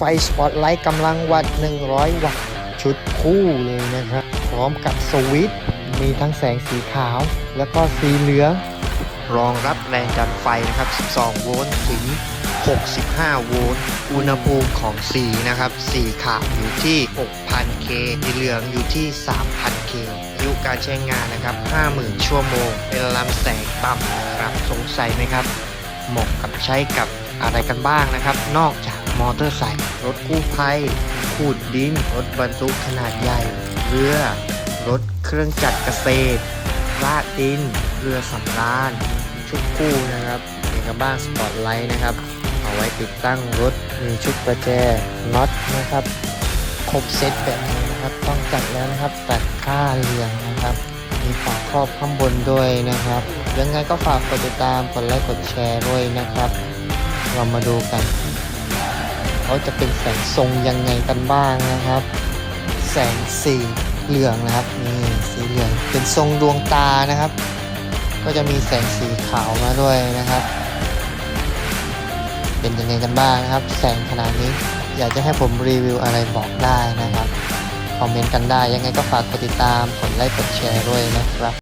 ไฟสปอตไลท์กำลังวัด 100 วัตต์ชุดคู่เลยนะครับ พร้อมกับสวิตช์มีทั้งแสงสีขาว แล้วก็สีเหลือง รองรับแรงดันไฟนะครับ 12 โวลต์ถึง 65 โวลต์ อุณหภูมิของสีนะครับ สีขาวอยู่ที่ 6,000 K สีเหลืองอยู่ที่ 3,000 K อายุการใช้งานนะครับ 50,000 ชั่วโมง เป็นลำแสงต่ำนะครับ สงสัยไหมครับ เหมาะกับใช้กับอะไรกันบ้างนะครับ นอกจาก มอเตอร์ไซค์รถกู้ภัยขูดดิน รถบรรทุกขนาดใหญ่ เรือ รถเครื่องจักรเกษตรลากดิน เรือสำราญ ชุดคู่นะครับมีกระบ้าสปอตไลท์นะครับ เอาไว้ติดตั้งรถ มีชุดประแจ น็อตนะครับ ครบเซตแบบนี้นะครับ ต้องจัดแล้วนะครับ ตัดค่าเรียงนะครับ มีฝาครอบข้างบนด้วยนะครับ ยังไงก็ฝากกดติดตาม กดไลค์ กดแชร์ด้วยนะครับ เรามาดูกัน เขาจะเป็นแสงทรงยังไงกันบ้างนะครับ แสงสีเหลืองนะครับนี่สีเหลืองเป็นทรงดวงตานะครับ ก็จะมีแสงสีขาวมาด้วยนะครับ เป็นยังไงกันบ้างนะครับ แสงขนาดนี้อยากจะให้ผมรีวิวอะไรบอกได้นะครับคอมเมนต์กันได้ยังไงก็ฝากกดติดตามกดไลค์กดแชร์ด้วยนะครับ